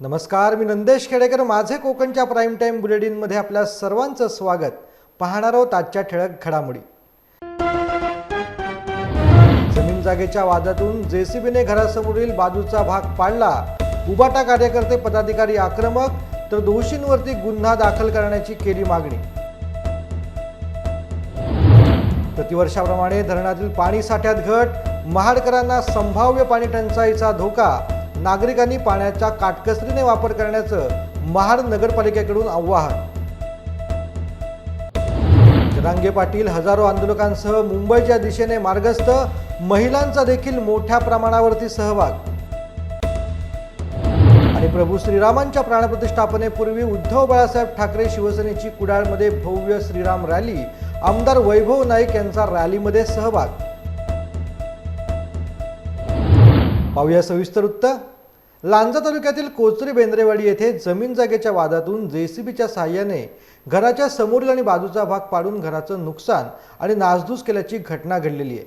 नमस्कार मी नंदेश खेडेकर. माझे कोकणच्या प्राईम टाईम बुलेटिनमध्ये आपल्या सर्वांचं स्वागत. पाहणार आहोत आजच्या ठळक घडामोडी. जमीन जागेच्या वादातून जेसीबीने घरासमोरील बाजूचा भाग पाडला. उबाटा कार्यकर्ते पदाधिकारी आक्रमक तर दोषींवरती गुन्हा दाखल करण्याची केली मागणी. प्रतिवर्षाप्रमाणे धरणातील पाणी साठ्यात घट महाडकरांना संभाव्य पाणी टंचाईचा धोका नागरिकांनी पाण्याचा काटकसरीने वापर करण्याचं महाड नगरपालिकेकडून आवाहन. रांगे पाटील हजारो आंदोलकांसह मुंबईच्या दिशेने मार्गस्थ महिलांचा देखील मोठ्या प्रमाणावरती सहभाग. आणि प्रभू श्रीरामांच्या प्राणप्रतिष्ठापनेपूर्वी उद्धव बाळासाहेब ठाकरे शिवसेनेची कुडाळमध्ये भव्य श्रीराम रॅली आमदार वैभव नाईक यांचा रॅलीमध्ये सहभाग. पाहूया सविस्तर वृत्त लांजा तालुक्यातील कोचरी बेंद्रेवाडी येथे जमीन जागेच्या वादातून जेसीबीच्या साहाय्याने घराच्या समोरील आणि बाजूचा भाग पाडून घराचं नुकसान आणि नासधूस केल्याची घटना घडलेली आहे.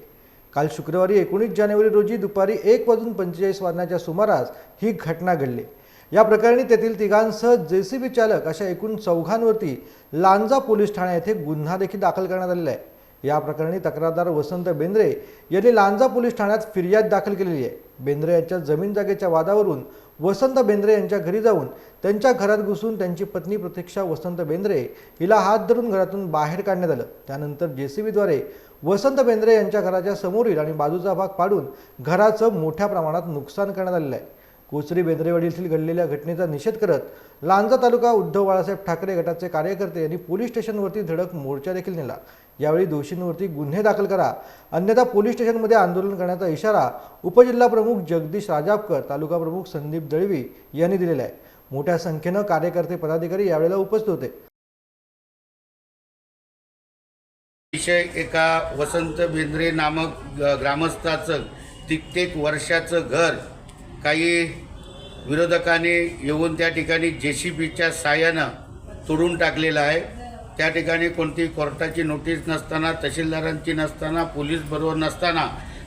काल शुक्रवारी एकोणीस जानेवारी रोजी दुपारी एक वाजून पंचेचाळीस वाजण्याच्या सुमारास ही घटना घडली. या प्रकरणी तेथील तिघांसह जेसीबी चालक अशा एकूण चौघांवरती लांजा पोलीस ठाणे येथे गुन्हा देखील दाखल करण्यात आलेला आहे. या प्रकरणी तक्रारदार वसंत बेंद्रे यांनी लांजा पोलीस ठाण्यात फिर्याद दाखल केलेली आहे. बेंद्रे यांच्या जमीन जागेच्या वादावरून वसंत बेंद्रे यांच्या घरी जाऊन त्यांच्या घरात घुसून त्यांची पत्नी प्रतीक्षा वसंत बेंद्रे हिला हात धरून घरातून बाहेर काढण्यात आलं. त्यानंतर जेसीबीद्वारे वसंत बेंद्रे यांच्या घराच्या समोरील आणि बाजूचा भाग पाडून घराचं मोठ्या प्रमाणात नुकसान करण्यात आलेलं आहे. कोचरी बेंद्रेवाडी येथील घडलेल्या घटनेचा निषेध करत लांजा तालुका उद्धव बाळासाहेब ठाकरे गटाचे कार्यकर्ते यांनी पोलीस स्टेशनवरती धडक मोर्चा देखील नेला. यावेळी दोषींवरती गुन्हे दाखल करा. अन्यथा पोलीस स्टेशनमध्ये आंदोलन करण्याचा इशारा उपजिल्हा प्रमुख जगदीश राजापकर तालुका प्रमुख संदीप दळवी यांनी दिलेला आहे. मोठ्या संख्येनं कार्यकर्ते पदाधिकारी यावेळेला उपस्थित होते. विषय एका वसंत बेंद्रे नामक ग- ग्रामस्थाचं कित्येक वर्षाचं घर काही विरोधकांनी येऊन त्या ठिकाणी जे सी बीच्या साह्यानं तोडून टाकलेलं आहे. त्या ठिकाणी कोणती कोर्टाची नोटीस नसताना तहसीलदारांची नसताना पोलीस बरोबर नसताना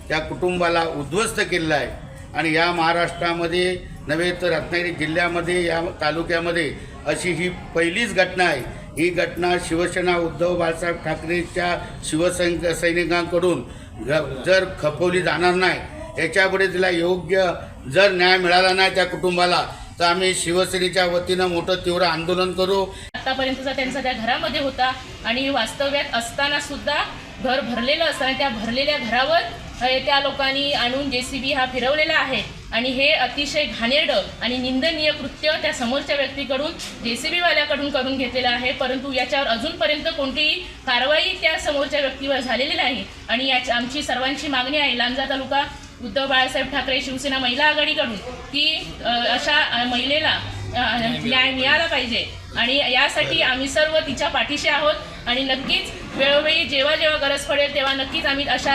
त्या कुटुंबाला उद्ध्वस्त केलेलं आहे. आणि या महाराष्ट्रामध्ये नव्हे तर रत्नागिरी जिल्ह्यामध्ये या तालुक्यामध्ये अशी ही पहिलीच घटना आहे. ही घटना शिवसेना उद्धव बाळासाहेब ठाकरेच्या शिवसैनिक सैनिकांकडून घ जर खपवली जाणार नाही याच्यापुढे तिला योग्य जर न्याय मिळाला नाही त्या कुटुंबाला तर आम्ही शिवसेनेच्या वतीनं मोठं तीव्र आंदोलन करू. आतापर्यंतचा त्यांचा त्या घरामध्ये होता आणि वास्तव्यात असताना सुद्धा घर भरलेलं असताना त्या भरलेल्या घरावर त्या लोकांनी आणून जे सी बी हा फिरवलेला आहे. आणि हे अतिशय घाणेरडं आणि निंदनीय कृत्य त्या समोरच्या व्यक्तीकडून जे सी बीवाल्याकडून करून घेतलेलं आहे. परंतु याच्यावर अजूनपर्यंत कोणतीही कारवाई त्या समोरच्या व्यक्तीवर झालेली नाही. आणि याची आमची सर्वांची मागणी आहे लांजा तालुका उद्धव बाळासाहेब ठाकरे शिवसेना महिला आघाडीकडून की अशा महिलेला न्याय मिळाला पाहिजे. आणि यासाठी आम्ही सर्व तिच्या पाठीशी आहोत आणि नक्कीच वेळोवेळी जेव्हा जेव्हा गरज पडेल तेव्हा नक्कीच आम्ही अशा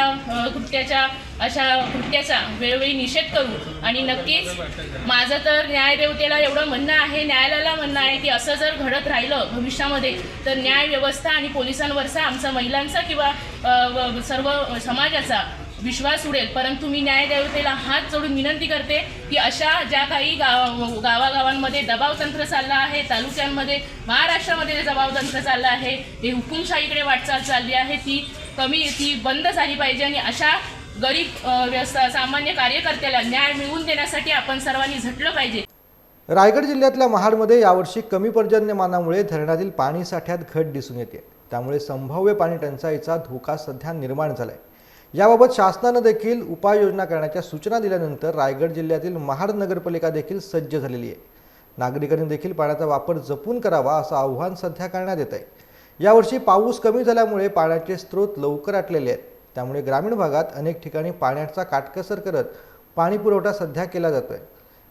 कृत्याच्या अशा कृत्याचा वेळोवेळी निषेध करू. आणि नक्कीच माझं तर न्यायदेवतेला एवढं म्हणणं आहे न्यायालयाला म्हणणं आहे की असं जर घडत राहिलं भविष्यामध्ये तर न्याय व्यवस्था आणि पोलिसांवरचा आमचा महिलांचा किंवा सर्व समाजाचा विश्वास उडेल परंतु मी न्यायदेवतेला हात जोडून विनंती करते की अशा ज्या काही गाव गावागावांमध्ये दबावतंत्र चाललं आहे तालुक्यांमध्ये महाराष्ट्रामध्ये जे दबावतंत्र चाललं आहे हे हुकुमशाहीकडे वाटचाल चालली आहे ती कमी ती बंद झाली पाहिजे आणि अशा गरीब व्यवस्था सामान्य कार्यकर्त्याला न्याय मिळवून देण्यासाठी आपण सर्वांनी झटलं पाहिजे. रायगड जिल्ह्यातल्या महाडमध्ये यावर्षी कमी पर्जन्यमानामुळे धरणातील पाणी साठ्यात घट दिसून येते. त्यामुळे संभाव्य पाणी टंचाईचा धोका सध्या निर्माण झालाय. याबाबत शासनानं देखील उपाययोजना करण्याच्या सूचना दिल्यानंतर रायगड जिल्ह्यातील महाड नगरपालिका देखील सज्ज झालेली आहे. नागरिकांनी देखील पाण्याचा वापर जपून करावा असं आव्हान सध्या करण्यात येत आहे यावर्षी पाऊस कमी झाल्यामुळे पाण्याचे स्रोत लवकर आटलेले आहेत. त्यामुळे ग्रामीण भागात अनेक ठिकाणी पाण्याचा काटकसर करत पाणी पुरवठा सध्या केला जातो आहे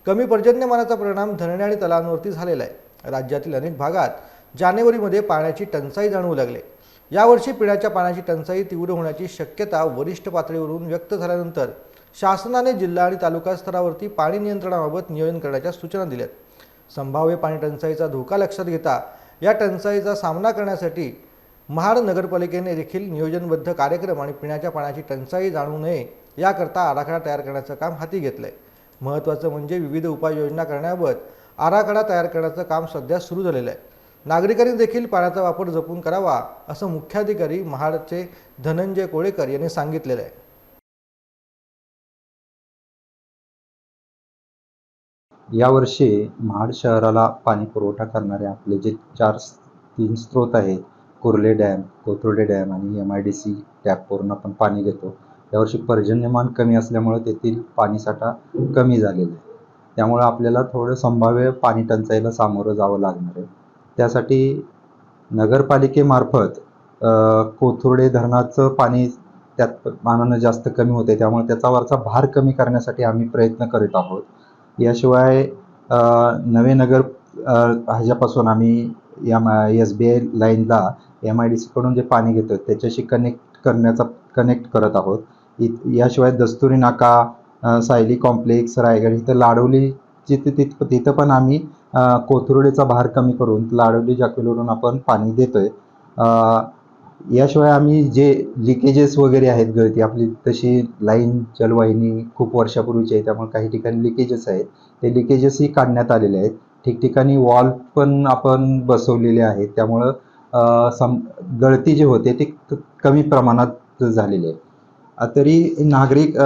कमी पर्जन्यमानाचा परिणाम धरणे आणि तलावांवरती झालेला आहे. राज्यातील अनेक भागात जानेवारीमध्ये पाण्याची टंचाई जाणवू लागली. यावर्षी पिण्याच्या पाण्याची टंचाई तीव्र होण्याची शक्यता वरिष्ठ पातळीवरून व्यक्त झाल्यानंतर शासनाने जिल्हा आणि तालुका स्तरावरती पाणी नियंत्रणाबाबत नियोजन करण्याच्या सूचना दिल्यात. संभाव्य पाणी टंचाईचा धोका लक्षात घेता या टंचाईचा सामना करण्यासाठी महाड नगरपालिकेने देखील नियोजनबद्ध कार्यक्रम आणि पिण्याच्या पाण्याची टंचाई जाणू नये याकरता आराखडा तयार करण्याचं काम हाती घेतलंय. महत्त्वाचं म्हणजे विविध उपाययोजना करण्याबाबत आराखडा तयार करण्याचं काम सध्या सुरू झालेलं आहे. नागरिकांनी देखील पाण्याचा वापर जपून करावा असं मुख्याधिकारी महाडचे धनंजय कोळेकर यांनी सांगितलेलं आहे. यावर्षी महाड शहराला पाणी पुरवठा करणारे आपले जे चार तीन स्रोत आहेत कुर्ले डॅम कोथरुडे डॅम आणि एम आय डी सी टॅपवरून आपण पाणी घेतो. यावर्षी पर्जन्यमान कमी असल्यामुळे तेथील पाणीसाठा कमी झालेला आहे. त्यामुळे आपल्याला थोडं संभाव्य पाणी टंचाईला सामोरं जावं लागणार आहे. त्यासाठी नगरपालिकेमार्फत कोथुर्डे धरणाचं पाणी त्यात मानानं जास्त कमी होते त्यामुळे त्याचा वरचा भार कमी करण्यासाठी आम्ही प्रयत्न करीत आहोत. याशिवाय नवे नगर ह्याच्यापासून आम्ही एम एस बी आय लाईनला एम आय डी सीकडून जे पाणी घेतो त्याच्याशी कनेक्ट करण्याचा कनेक्ट करत आहोत. इ याशिवाय दस्तुरी नाका सायली कॉम्प्लेक्स रायगड इथं लाडवली जिथे तिथ तिथं पण आम्ही कोथरुडीचा भार कमी करून लाडोली जाकुलीवरून आपण पाणी देतोय. याशिवाय आम्ही जे लिकेजेस वगैरे आहेत गळती आपली तशी लाईन जलवाहिनी खूप वर्षापूर्वीची आहे त्यामुळे काही ठिकाणी लिकेजेस आहेत. ते लिकेजेसही काढण्यात आलेले आहेत. ठिकठिकाणी वॉल पण आपण बसवलेले आहेत. त्यामुळं सम गळती जे होते ते कमी प्रमाणात झालेली आहे तरी नागरिक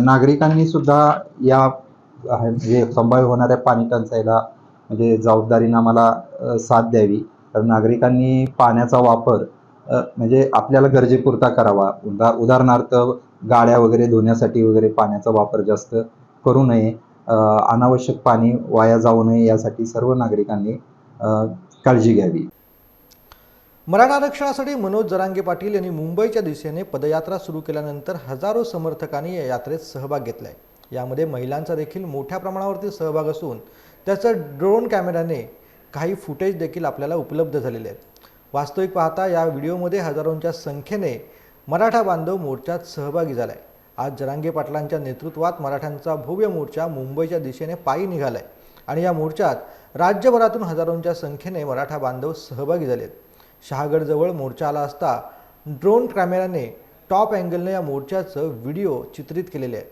नागरिकांनी सुद्धा या म्हणजे संभाव्य होणाऱ्या पाणी टंचाईला म्हणजे जबाबदारीनं आम्हाला साथ द्यावी. कारण नागरिकांनी पाण्याचा वापर म्हणजे आपल्याला गरजेपुरता करावा. उदा उदाहरणार्थ गाड्या वगैरे धुण्यासाठी वगैरे पाण्याचा वापर जास्त करू नये. अनावश्यक पाणी वाया जाऊ नये यासाठी सर्व नागरिकांनी काळजी घ्यावी. मराठा आरक्षणासाठी मनोज जरांगे पाटील यांनी मुंबईच्या दिशेने पदयात्रा सुरू केल्यानंतर हजारो समर्थकांनी या यात्रेत सहभाग घेतला आहे यामध्ये महिलांचा देखील मोठ्या प्रमाणावरती सहभाग असून त्याचं ड्रोन कॅमेऱ्याने काही फुटेज देखील आपल्याला उपलब्ध झालेले आहेत. वास्तविक पाहता या व्हिडिओमध्ये हजारोंच्या संख्येने मराठा बांधव मोर्चात सहभागी झाला आहे आज जरांगे पाटलांच्या नेतृत्वात मराठ्यांचा भव्य मोर्चा मुंबईच्या दिशेने पायी निघाला आहे आणि या मोर्चात राज्यभरातून हजारोंच्या संख्येने मराठा बांधव सहभागी झालेत. शहागडजवळ मोर्चा आला असता ड्रोन कॅमेऱ्याने टॉप अँगलने या मोर्चाचं व्हिडिओ चित्रित केलेले आहेत.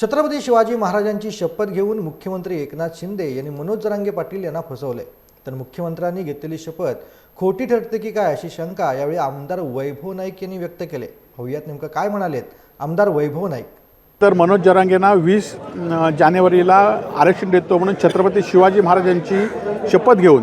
छत्रपती शिवाजी महाराजांची शपथ घेऊन मुख्यमंत्री एकनाथ शिंदे यांनी मनोज जरांगे पाटील यांना फसवले. तर मुख्यमंत्र्यांनी घेतलेली शपथ खोटी ठरते की काय अशी शंका यावेळी आमदार वैभव नाईक यांनी व्यक्त केले. हव्यात नेमकं काय म्हणालेत आमदार वैभव नाईक. तर मनोज जरांगेंना वीस जानेवारीला आरक्षण देतो म्हणून छत्रपती शिवाजी महाराजांची शपथ घेऊन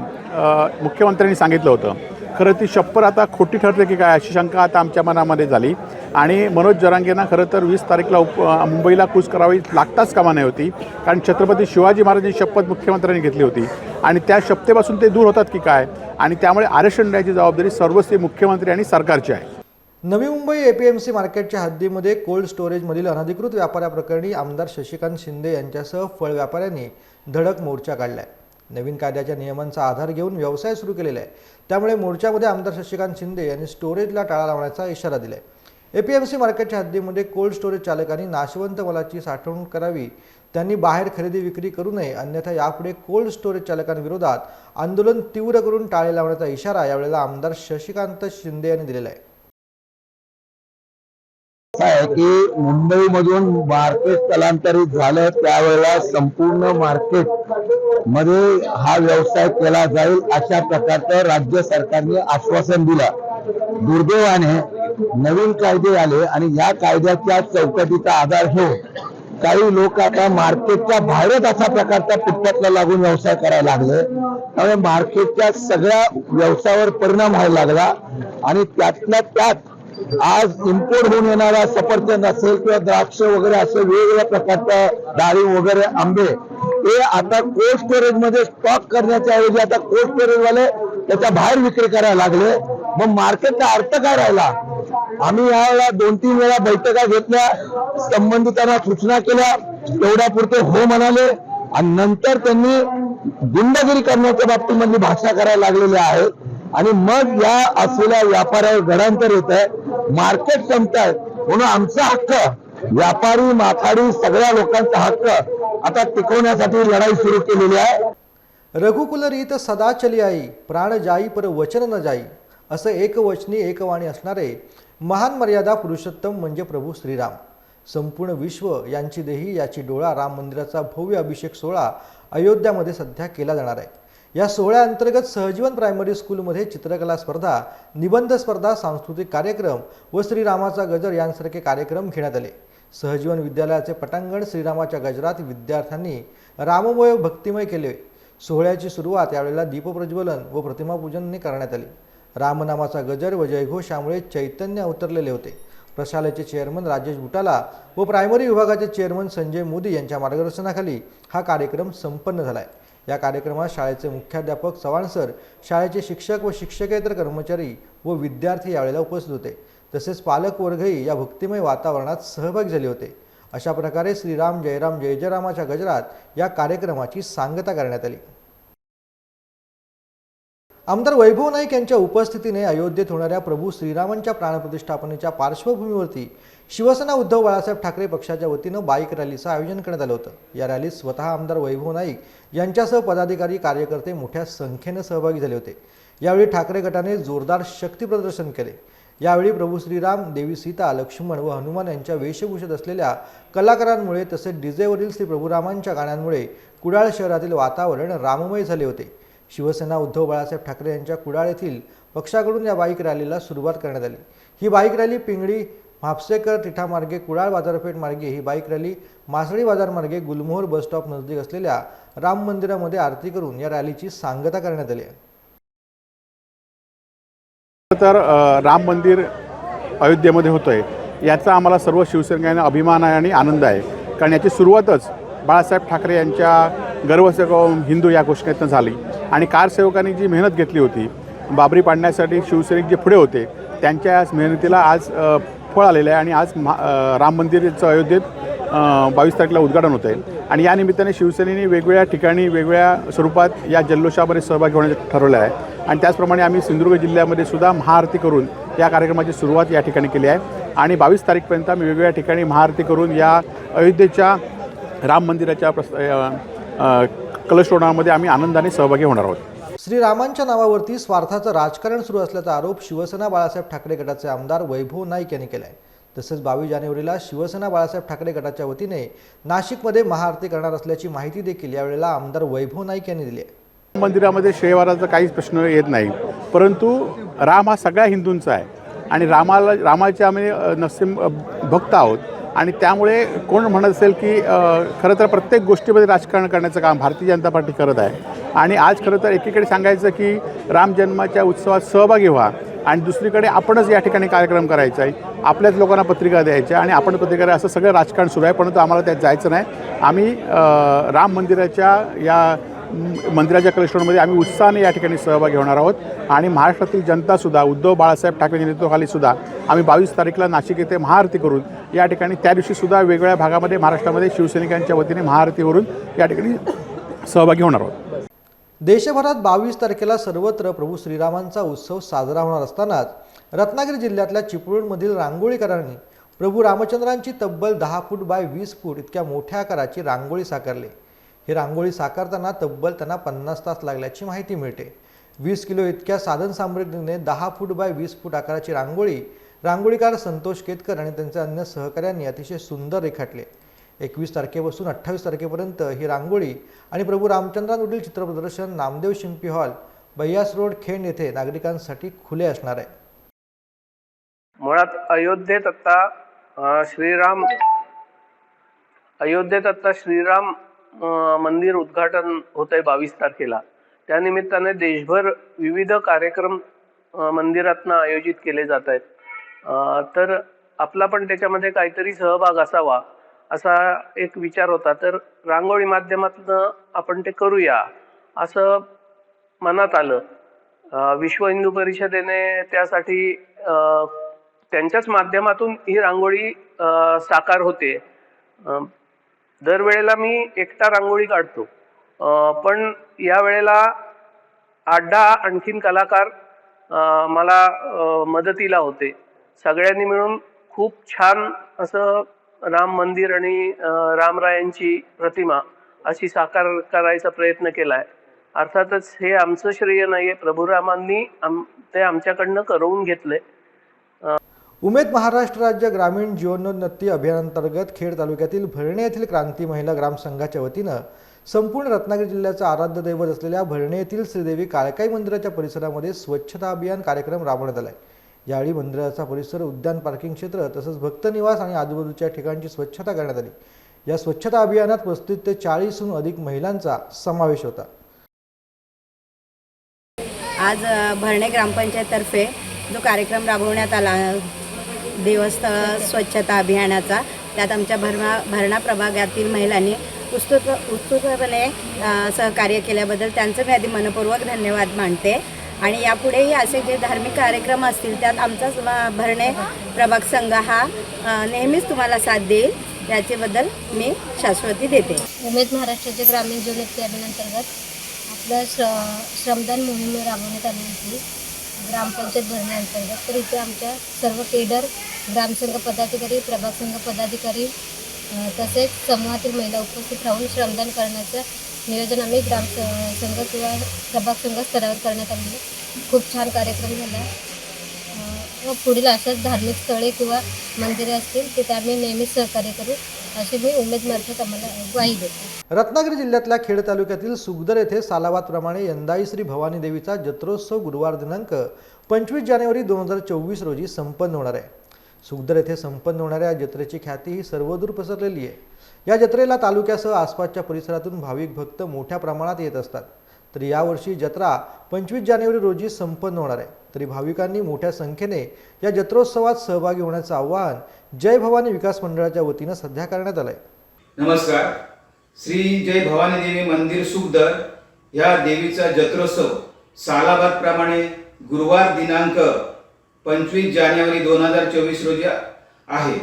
मुख्यमंत्र्यांनी सांगितलं होतं. खरं ती शप्पर आता खोटी ठरते की काय अशी शंका आता आमच्या मनामध्ये झाली. आणि मनोज जरांगेंना खरं तर वीस तारीखला उप मुंबईला कूच करावी लागताच कामा नाही होती. कारण छत्रपती शिवाजी महाराजांची शपथ मुख्यमंत्र्यांनी घेतली होती. आणि त्या शपथेपासून ते दूर होतात की काय? आणि त्यामुळे आरक्षण द्यायची जबाबदारी सर्वस्वी मुख्यमंत्री आणि सरकारची आहे. नवी मुंबई एपीएमसी मार्केटच्या हद्दीमध्ये कोल्ड स्टोरेजमधील अनधिकृत व्यापाराप्रकरणी आमदार शशिकांत शिंदे यांच्यासह फळ व्यापाऱ्यांनी धडक मोर्चा काढलाय. नवीन कायद्याच्या नियमांचा आधार घेऊन व्यवसाय सुरू केलेला आहे. त्यामुळे मोर्चामध्ये आमदार शशिकांत शिंदे यांनी स्टोरेजला टाळा लावण्याचा इशारा दिलाय. एपीएमसी मार्केटच्या हद्दीमध्ये कोल्ड स्टोरेज चालकांनी नाशवंत मालाची साठवणूक करावी त्यांनी बाहेर खरेदी विक्री करू नये अन्यथा यापुढे कोल्ड स्टोरेज चालकांविरोधात आंदोलन तीव्र करून टाळे लावण्याचा इशारा यावेळेला आमदार शशिकांत शिंदे यांनी दिलेला आहे. आहे की मुंबईमधून मार्केट स्थलांतरित झालं त्यावेळेला संपूर्ण मार्केटमध्ये हा व्यवसाय केला जाईल अशा प्रकारचं राज्य सरकारने आश्वासन दिलं. दुर्दैवाने नवीन कायदे आले आणि या कायद्याच्या चौकटीचा आधार घेऊन काही लोक आता मार्केटच्या बाहेरच अशा प्रकारचा पुट्ट्यातला लागून व्यवसाय करायला लागले. त्यामुळे मार्केटच्या सगळ्या व्यवसायावर परिणाम व्हायला लागला आणि त्यातल्या त्यात आज इम्पोर्ट होऊन येणारा सफरचंद असेल किंवा द्राक्ष वगैरे असे वेगवेगळ्या प्रकारच्या डाळी वगैरे आंबे हे आता कोल्ड स्टोरेजमध्ये स्टॉक करण्याच्या ऐवजी आता कोल्ड स्टोरेज वाले त्याच्या बाहेर विक्री करायला लागले. मग मार्केटचा अर्थ काय राहिला? आम्ही यावेळेला दोन तीन वेळा बैठका घेतल्या संबंधितांना सूचना केल्या तेवढ्यापुरते हो म्हणाले. आणि नंतर त्यांनी गुंडगिरी करण्याच्या बाबतीमधली भाषा करायला लागलेली आहे. आणि मग या असलेल्या व्यापाऱ्यावर घडांतर येत आहे मार्केट संपताय. म्हणून आमचा हक्क व्यापारी माथाडी सगळ्या लोकांचा हक्क आता टिकवण्यासाठी लढाई सुरू केलेली आहे. रघुकुल रीत सदा चली आई प्राण जाई पर वचन न जाई. असं एकवचनी एकवाणी असणारे महान मर्यादा पुरुषोत्तम म्हणजे प्रभू श्रीराम. संपूर्ण विश्व यांची देही याची डोळा राम मंदिराचा भव्य अभिषेक सोहळा अयोध्यामध्ये सध्या केला जाणार आहे. या सोहळ्याअंतर्गत सहजीवन प्रायमरी स्कूलमध्ये चित्रकला स्पर्धा निबंध स्पर्धा सांस्कृतिक कार्यक्रम व श्रीरामाचा गजर यांसारखे कार्यक्रम घेण्यात आले. सहजीवन विद्यालयाचे पटांगण श्रीरामाच्या गजरात विद्यार्थ्यांनी राममय भक्तिमय केले. सोहळ्याची सुरुवात यावेळेला दीपप्रज्वलन व प्रतिमापूजनने करण्यात आली. रामनामाचा गजर व जयघोष यामुळे चैतन्य अवतरलेले होते. प्रशालेचे चेअरमन राजेश बुटाला व प्रायमरी विभागाचे चेअरमन संजय मोदी यांच्या मार्गदर्शनाखाली हा कार्यक्रम संपन्न झाला आहे या कार्यक्रमात शाळेचे मुख्याध्यापक चव्हाण सर शाळेचे शिक्षक व शिक्षकेतर कर्मचारी व विद्यार्थी यावेळेला उपस्थित होते. तसेच पालकवर्गही या भक्तिमय वातावरणात सहभागी झाले होते. अशा प्रकारे श्रीराम जयराम जय जयरामाच्या गजरात या कार्यक्रमाची सांगता करण्यात आली. आमदार वैभव नाईक यांच्या उपस्थितीने अयोध्येत होणाऱ्या प्रभू श्रीरामांच्या प्राणप्रतिष्ठापनेच्या पार्श्वभूमीवरती शिवसेना उद्धव बाळासाहेब ठाकरे पक्षाच्या वतीनं बाईक रॅलीचं आयोजन करण्यात आलं होतं. या रॅलीत स्वतः आमदार वैभव नाईक यांच्यासह पदाधिकारी कार्यकर्ते मोठ्या संख्येनं सहभागी झाले होते. यावेळी ठाकरे गटाने जोरदार शक्ती प्रदर्शन केले. यावेळी प्रभू श्रीराम देवी सीता लक्ष्मण व हनुमान यांच्या वेशभूषेत असलेल्या कलाकारांमुळे तसेच डीजेवरील श्री प्रभुरामांच्या गाण्यांमुळे कुडाळ शहरातील वातावरण राममय झाले होते. शिवसेना उद्धव बाळासाहेब ठाकरे यांच्या कुडाळ येथील पक्षाकडून या बाईक रॅलीला सुरुवात करण्यात आली. ही बाईक रॅली पिंगळी म्हापसेकर तिठामार्गे कुडाळ बाजारपेठ मार्गे ही बाईक रॅली मासळी बाजारमार्गे गुलमोहर बस स्टॉप नजदीक असलेल्या राम मंदिरामध्ये आरती करून या रॅलीची सांगता करण्यात आली आहे. तर राम मंदिर अयोध्येमध्ये होतं आहे याचा आम्हाला सर्व शिवसैनिकांना अभिमान आहे आणि आनंद आहे. कारण याची सुरुवातच बाळासाहेब ठाकरे यांच्या गर्वसेवक हिंदू या घोषणेतनं झाली. आणि कारसेवकांनी जी मेहनत घेतली होती बाबरी पाडण्यासाठी शिवसैनिक जे पुढे होते त्यांच्या मेहनतीला आज फळ आलेलं आहे आणि आज महा राम मंदिराचं अयोध्येत बावीस तारखेला उद्घाटन होतं आहे आणि या निमित्ताने शिवसेनेने वेगवेगळ्या ठिकाणी वेगवेगळ्या स्वरूपात या जल्लोषामध्ये सहभागी होण्याचं ठरवलं आहे. आणि त्याचप्रमाणे आम्ही सिंधुदुर्ग जिल्ह्यामध्ये सुद्धा महाआरती करून या कार्यक्रमाची सुरुवात या ठिकाणी केली आहे. आणि बावीस तारीखपर्यंत आम्ही वेगवेगळ्या ठिकाणी महाआरती करून या अयोध्येच्या राम मंदिराच्या प्रस कलशोडामध्ये आम्ही आनंदाने सहभागी होणार आहोत. श्रीरामांच्या नावावरती स्वार्थाचं राजकारण सुरू असल्याचा आरोप शिवसेना बाळासाहेब ठाकरे गटाचे आमदार वैभव नाईक यांनी केला आहे तसेच बावीस जानेवारीला शिवसेना बाळासाहेब ठाकरे गटाच्या वतीने नाशिकमध्ये महाआरती करणार असल्याची माहिती देखील यावेळेला आमदार वैभव नाईक यांनी दिली आहे. मंदिरामध्ये शेवाराचा काहीच प्रश्न येत नाही. परंतु राम हा सगळ्या हिंदूंचा आहे. आणि रामाला रामाचे आम्ही नसीम भक्त आहोत. आणि त्यामुळे कोण म्हणत असेल की खरं तर प्रत्येक गोष्टीमध्ये राजकारण करण्याचं काम भारतीय जनता पार्टी करत आहे. आणि आज खरं तर एकीकडे सांगायचं की राम जन्माच्या उत्सवात सहभागी व्हा आणि दुसरीकडे आपणच या ठिकाणी कार्यक्रम करायचा आहे. आपल्याच लोकांना पत्रिका द्यायच्या आणि आपण पत्रिका असं सगळं राजकारण सुरू आहे. परंतु आम्हाला त्यात जायचं नाही. आम्ही राम मंदिराच्या या मंदिराच्या कलेक्शनमध्ये आम्ही उत्साहाने या ठिकाणी सहभागी होणार आहोत. आणि महाराष्ट्रातील जनतासुद्धा उद्धव बाळासाहेब ठाकरे नेतृत्वाखालीसुद्धा आम्ही बावीस तारीखला नाशिक येथे महाआरती करून या ठिकाणी त्या दिवशी सुद्धा वेगवेगळ्या भागामध्ये महाराष्ट्रामध्ये शिवसैनिकांच्या वतीने महाआरती करून या ठिकाणी सहभागी होणार आहोत. देशभरात बावीस तारखेला सर्वत्र प्रभू श्रीरामांचा उत्सव साजरा होणार असतानाच रत्नागिरी जिल्ह्यातल्या चिपळूणमधील रांगोळीकरांनी प्रभू रामचंद्रांची तब्बल दहा फूट बाय वीस फूट इतक्या मोठ्या आकाराची रांगोळी साकारली. ही रांगोळी साकारताना तब्बल त्यांना पन्नास तास लागल्याची माहिती मिळते. वीस किलो इतक्या साधन सामग्रीने दहा फूट बाय वीस फूट आकाराची रांगोळी रांगोळीकार संतोष केतकर आणि त्यांच्या अन्य सहकाऱ्यांनी अतिशय सुंदर रेखाटले. एकवीस तारखेपासून अठ्ठावीस तारखेपर्यंत ही रांगोळी आणि प्रभू रामचंद्रांवरील चित्रप्रदर्शन नामदेव शिंपी हॉल बैयास रोड खेड येथे नागरिकांसाठी खुले असणार आहे. मुळात अयोध्येत आता श्रीराम अयोध्येत आता श्रीराम मंदिर उद्घाटन होत आहे बावीस तारखेला. त्यानिमित्ताने देशभर विविध कार्यक्रम मंदिरातनं आयोजित केले जात आहेत तर आपला पण त्याच्यामध्ये काहीतरी सहभाग असावा असा एक विचार होता. तर रांगोळी माध्यमातनं आपण ते करूया असं मनात आलं. विश्व हिंदू परिषदेने त्यासाठी त्यांच्याच माध्यमातून ही रांगोळी साकार होते. दरवेळेला मी एकटा रांगोळी काढतो. पण या वेळेला आठ दहा आणखीन कलाकार मला मदतीला होते. सगळ्यांनी मिळून खूप छान असं राम मंदिर आणि रामरायांची प्रतिमा अशी साकार करायचा प्रयत्न केलाय. अर्थातच हे आमचं श्रेय नाही आहे प्रभुरामांनी आम ते आमच्याकडनं करवून घेतले उमेद महाराष्ट्र राज्य ग्रामीण जीवनोन्नती अभियानांतर्गत खेड तालुक्यातील भरणे येथील क्रांती महिला ग्रामसंघाच्या वतीनं संपूर्ण रत्नागिरी जिल्ह्याचं आराध्य दैवत असलेल्या भरणे येथील श्रीदेवी काळकाई मंदिराच्या परिसरामध्ये स्वच्छता अभियान कार्यक्रम राबवण्यात आहे यावेळी मंदिराचा परिसर उद्यान पार्किंग क्षेत्र तसंच भक्तनिवास आणि आजूबाजूच्या ठिकाणची स्वच्छता करण्यात आली. या स्वच्छता अभियानात पस्तीस ते चाळीसहून अधिक महिलांचा समावेश होता. आज भरणे ग्रामपंचायततर्फे जो कार्यक्रम राबवण्यात आला देवस्थळ स्वच्छता अभियानाचा. त्यात आमच्या भरणा भरणा प्रभागातील महिलांनी उत्सुक उत्सुकपणे सहकार्य केल्याबद्दल त्यांचं मी आधी मनपूर्वक धन्यवाद मानते. आणि यापुढेही असे जे धार्मिक कार्यक्रम असतील त्यात आमचा भरणे प्रभाग संघ हा नेहमीच तुम्हाला साथ देईल. याच्याबद्दल मी शाश्वती देते. उमेद महाराष्ट्राच्या ग्रामीण जीवन अभियानांतर्गत आपलं श्र श्रमदान मोहीम राबवण्यात आली होती. ग्रामपंचायत भरण्याअंतर्गत तर इथे आमच्या सर्व केडर ग्रामसंघ पदाधिकारी प्रभाग संघ पदाधिकारी तसेच समूहातील महिला उपस्थित राहून श्रमदान करण्याचं नियोजन आम्ही ग्राम संघ किंवा प्रभाग संघ स्तरावर करण्यात आलेलं खूप छान कार्यक्रम झाला. व पुढील अशाच धार्मिक स्थळे किंवा मंदिरे असतील तिथे आम्ही नेहमीच सहकार्य करू. अशी मी उमेदमार्फत आम्हाला ग्वाही देते. रत्नागिरी जिल्ह्यातल्या खेड तालुक्यातील सुगदर येथे सालावातप्रमाणे यंदाही श्री भवानी देवीचा जत्रोत्सव गुरुवार दिनांक पंचवीस जानेवारी दोन हजार चोवीस रोजी संपन्न होणार आहे. सुगदर येथे संपन्न होणाऱ्या या जत्रेची ख्याती ही सर्वदूर पसरलेली आहे. या जत्रेला तालुक्यासह आसपासच्या परिसरातून भाविक भक्त मोठ्या प्रमाणात येत असतात. तर यावर्षी जत्रा पंचवीस जानेवारी रोजी संपन्न होणार आहे. तरी भाविकांनी मोठ्या संख्येने या जत्रोत्सवात सहभागी होण्याचं आवाहन जय भवानी विकास मंडळाच्या वतीनं सध्या करण्यात आलं आहे नमस्कार. श्री जय भवानी देवी मंदिर सुखदर या देवीचा जत्रोत्सव सालाबाद प्रमाणे गुरुवार दिनांक पंचवीस जानेवारी दोन हजार चोवीस रोजी आहे.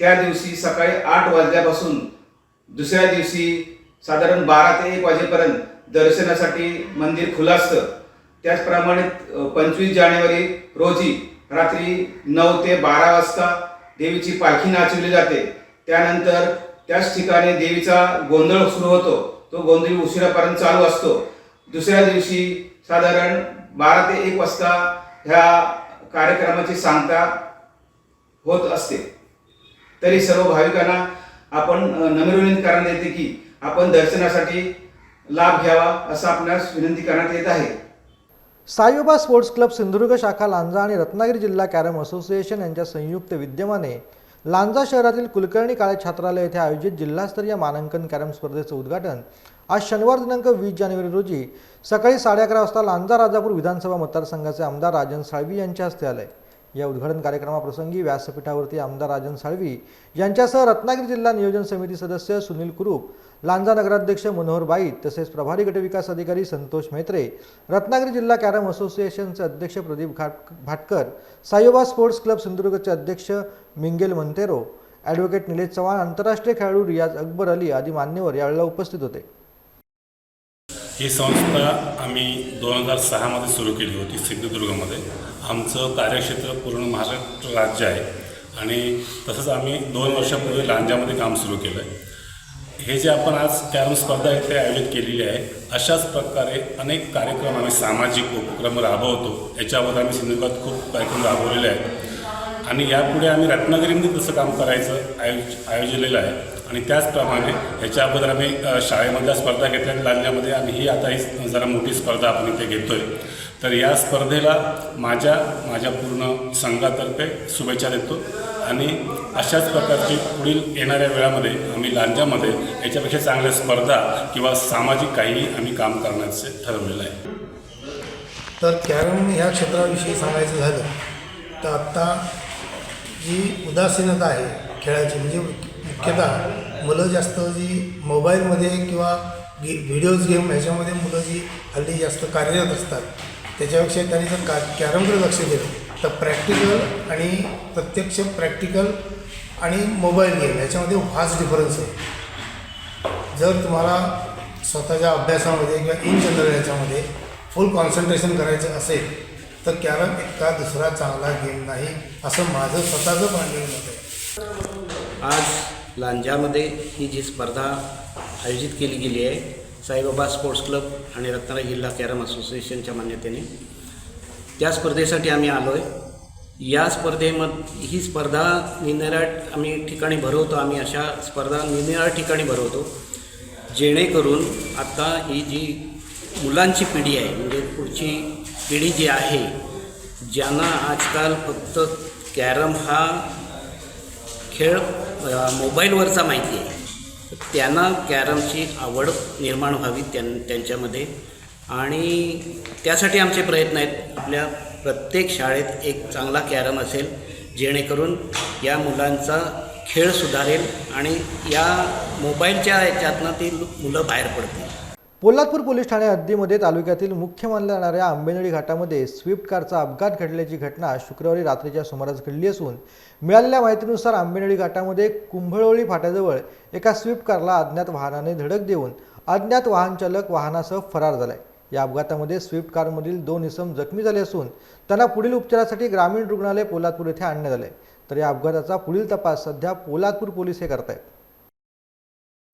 त्या दिवशी सकाळी आठ वाजल्यापासून दुसऱ्या दिवशी साधारण बारा ते एक वाजेपर्यंत दर्शनासाठी मंदिर खुलं असतं. त्याचप्रमाणे पंचवीस जानेवारी रोजी रात्री नऊ ते बारा वाजता देवीची पालखी नाचवली जाते. त्यानंतर त्याच ठिकाणी देवीचा गोंधळ सुरू होतो. तो गोंधळ उशिरापर्यंत चालू असतो. दुसऱ्या दिवशी साधारण बारा ते एक वाजता ह्या कार्यक्रमाची सांगता होत असते. तरी सर्व भाविकांना आपण नम्र विनंती करण्यात येते की आपण दर्शनासाठी लाभ घ्यावा असं आपणास विनंती करण्यात येत आहे. साईबाबा स्पोर्ट्स क्लब सिंधुदुर्ग शाखा लांजा आणि रत्नागिरी जिल्हा कॅरम असोसिएशन यांच्या संयुक्त विद्यमाने लांजा शहरातील कुलकर्णी काळे छात्रालय येथे आयोजित जिल्हास्तरीय मानांकन कॅरम स्पर्धेचं उद्घाटन आज शनिवार दिनांक वीस जानेवारी रोजी सकाळी साडे अकरा वाजता लांजा राजापूर विधानसभा मतदारसंघाचे आमदार राजन साळवी यांच्या हस्ते आलंय या उद्घाटन कार्यक्रमाप्रसंगी व्यासपीठावरती आमदार राजन साळवी यांच्यासह रत्नागिरी जिल्हा नियोजन समिती सदस्य सुनील कुरूप लांजा नगराध्यक्ष मनोहर बाईत तसेच प्रभारी गटविकास अधिकारी संतोष म्हेत्रे रत्नागिरी जिल्हा कॅरम असोसिएशनचे अध्यक्ष प्रदीप घाट भाटकर साईबाबा स्पोर्ट्स क्लब सिंधुदुर्गचे अध्यक्ष मिंगेल मंतेरो ॲडव्होकेट निलेश चव्हाण आंतरराष्ट्रीय खेळाडू रियाज अकबर अली आदी मान्यवर यावेळेला उपस्थित होते. ही संस्था आम्ही दोन हजार सहामध्ये सुरू केली होती सिंधुदुर्गमध्ये. आमचं कार्यक्षेत्र पूर्ण महाराष्ट्र राज्य आहे आणि तसंच आम्ही दोन वर्षापूर्वी लांजामध्ये काम सुरू केलं. आहे हे जे आपण आज कॅरम स्पर्धा इथे आयोजित केलेली आहे अशाच प्रकारे अनेक कार्यक्रम आम्ही सामाजिक उपक्रम राबवतो. याच्यावर आम्ही सिंधुदुर्गात खूप कार्यक्रम राबवलेले आहेत. आणि यापुढे आम्ही रत्नागिरीमध्ये तसं काम करायचं आयोज आयोजलेलं आहे. आणि त्याचप्रमाणे ह्याच्या अगोदर आम्ही शाळेमधल्या स्पर्धा घेतल्या लांजल्यामध्ये आम्ही ही आता ही जरा मोठी स्पर्धा आपण इथे घेतो आहे तर या स्पर्धेला माझ्या माझ्या पूर्ण संघातर्फे शुभेच्छा देतो आणि अशाच प्रकारची पुढील येणाऱ्या वेळामध्ये आम्ही लांजामध्ये याच्यापेक्षा चांगल्या स्पर्धा किंवा सामाजिक काही आम्ही काम करण्याचे ठरवलेलं आहे. तर कॅरम ह्या क्षेत्राविषयी सांगायचं झालं तर आत्ता जी उदासीनता आहे खेळाची म्हणजे मुख्यतः मुलं जास्त जी मोबाईलमध्ये किंवा गे व्हिडिओज गेम ह्याच्यामध्ये मुलं जी हल्ली जास्त कार्यरत असतात त्याच्यापेक्षा त्यांनी जर का कॅरमकडे लक्ष दिलं तर प्रॅक्टिकल आणि प्रत्यक्ष प्रॅक्टिकल आणि मोबाईल गेम ह्याच्यामध्ये फास्ट डिफरन्स आहे. जर तुम्हाला स्वतःच्या अभ्यासामध्ये किंवा इन जनरल याच्यामध्ये फुल कॉन्सन्ट्रेशन करायचं असेल तर कॅरम इतका दुसरा चांगला गेम नाही असं माझं स्वतःचं मांडलेलं मत आहे. आज लांजामध्ये ही जी स्पर्धा आयोजित केली गेली आहे साईबाबा स्पोर्ट्स क्लब आणि रत्नागिरी जिल्हा कॅरम असोसिएशनच्या मान्यतेने त्या स्पर्धेसाठी आम्ही आलो आहे या स्पर्धेमध्ये ही स्पर्धा निरनिराळ्या आम्ही ठिकाणी भरवतो आम्ही अशा स्पर्धा निरनिराळ्या ठिकाणी भरवतो जेणेकरून आत्ता ही जी मुलांची पिढी आहे म्हणजे पुढची पिढी जी आहे ज्यांना आजकाल फक्त कॅरम हा खेळ मोबाईलवरचा माहिती आहे. त्यांना कॅरमची आवड निर्माण व्हावी त्यां त्यांच्यामध्ये. आणि त्यासाठी आमचे प्रयत्न आहेत. आपल्या प्रत्येक शाळेत एक चांगला कॅरम असेल जेणेकरून या मुलांचा खेळ सुधारेल आणि या मोबाईलच्या याच्यातनं ती मुलं बाहेर पडतील. पोलादपूर पोलीस ठाणे हद्दीमध्ये तालुक्यातील मुख्य मानल्या जाणाऱ्या आंबेनळी घाटामध्ये स्विफ्ट कारचा अपघात घडल्याची घटना शुक्रवारी रात्रीच्या सुमारास घडली असून मिळालेल्या माहितीनुसार आंबेनळी घाटामध्ये कुंभळवळी फाट्याजवळ एका स्विफ्ट कारला अज्ञात वाहनाने धडक देऊन अज्ञात वाहनचालक वाहनासह फरार झालाय. या अपघातामध्ये स्विफ्ट कारमधील दोन इसम जखमी झाले असून त्यांना पुढील उपचारासाठी ग्रामीण रुग्णालय पोलादपूर येथे आणण्यात आले तर या अपघाताचा पुढील तपास सध्या पोलादपूर पोलीस हे करतायत.